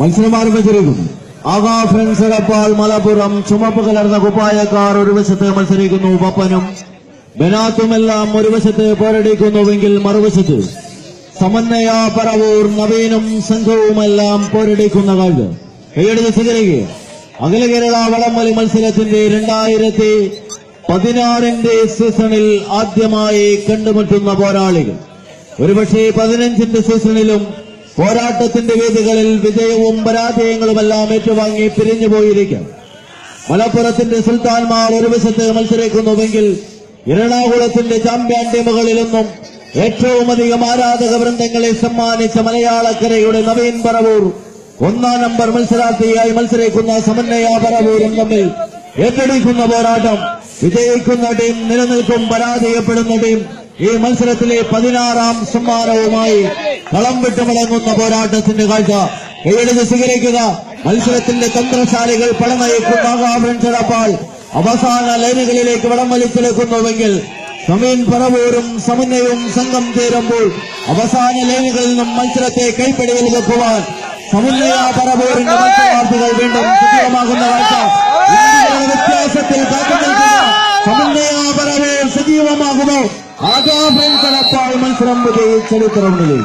മത്സരം ആരംഭിച്ചിരിക്കുന്നു ആകാ ഫ്രണ്ട്സ് എടപ്പാൾ മലപ്പുറം ചുമപ്പ് കലർന്ന കുപ്പായക്കാർ ഒരു വശത്ത് മത്സരിക്കുന്നു പപ്പനും ബെനാത്തുമെല്ലാം ഒരു വശത്ത് പോരടിക്കുന്നുവെങ്കിൽ മറുവശത്ത് സമന്വയ പറവൂർ നവീനും സംഘവുമെല്ലാം പോരടിക്കുന്ന കാഴ്ച സ്വീകരിക്കുക അഖില കേരള വടംവലി മത്സരത്തിന്റെ രണ്ടായിരത്തി പതിനാറിന്റെ സീസണിൽ ആദ്യമായി കണ്ടുമുട്ടുന്ന പോരാളികൾ. ഒരുപക്ഷെ പതിനഞ്ചിന്റെ സീസണിലും പോരാട്ടത്തിന്റെ വേദികളിൽ വിജയവും പരാജയങ്ങളുമെല്ലാം ഏറ്റുവാങ്ങി പിരിഞ്ഞു പോയിരിക്കാം. മലപ്പുറത്തിന്റെ സുൽത്താൻമാർ ഒരു വശത്ത് മത്സരിക്കുന്നുവെങ്കിൽ എറണാകുളത്തിന്റെ ചാമ്പ്യൻ ടീമുകളിലൊന്നും ഏറ്റവും അധികം ആരാധക വൃന്ദങ്ങളെ സമ്മാനിച്ച മലയാളക്കരയുടെ നവീൻ പറവൂർ ഒന്നാം നമ്പർ മത്സരാർത്ഥിയായി മത്സരിക്കുന്ന സമന്വയ പറവൂരും തമ്മിൽ ഏറ്റെടുക്കുന്ന പോരാട്ടം. വിജയിക്കുന്ന ടീം നിലനിൽക്കും പരാജയപ്പെടുന്ന ടീം ഈ മത്സരത്തിലെ പതിനാറാം സമ്മാനവുമായി കളം വിട്ട് വിളങ്ങുന്ന പോരാട്ടത്തിന്റെ കാഴ്ച. കൈയെടുത്ത് സ്വീകരിക്കുക. മത്സരത്തിന്റെ തന്ത്രശാലികൾ പടനയിക്കുന്ന ആകാഭ്രൻചടപ്പാൾ അവസാന ലൈനുകളിലേക്ക് വടം വലിച്ചെടുക്കുന്നുവെങ്കിൽ സമീൻ പറവൂരും സമന്വയവും സംഘം ചേരുമ്പോൾ അവസാന ലൈനുകളിൽ നിന്നും മത്സരത്തെ കൈപ്പിടിയിൽ വെക്കുവാൻ സമന്വയ പറവൂരിന്റെ മത്സരാർത്ഥികൾ വീണ്ടും സജീവമാകുന്ന കാഴ്ച. വ്യത്യാസത്തിൽ കാത്തു സമന്വയ പറവൂർ സജീവമാകുമോ ആകാഭ്രൻചടപ്പാൾ മത്സരം വിജയിച്ചെടുത്തിറങ്ങുകയും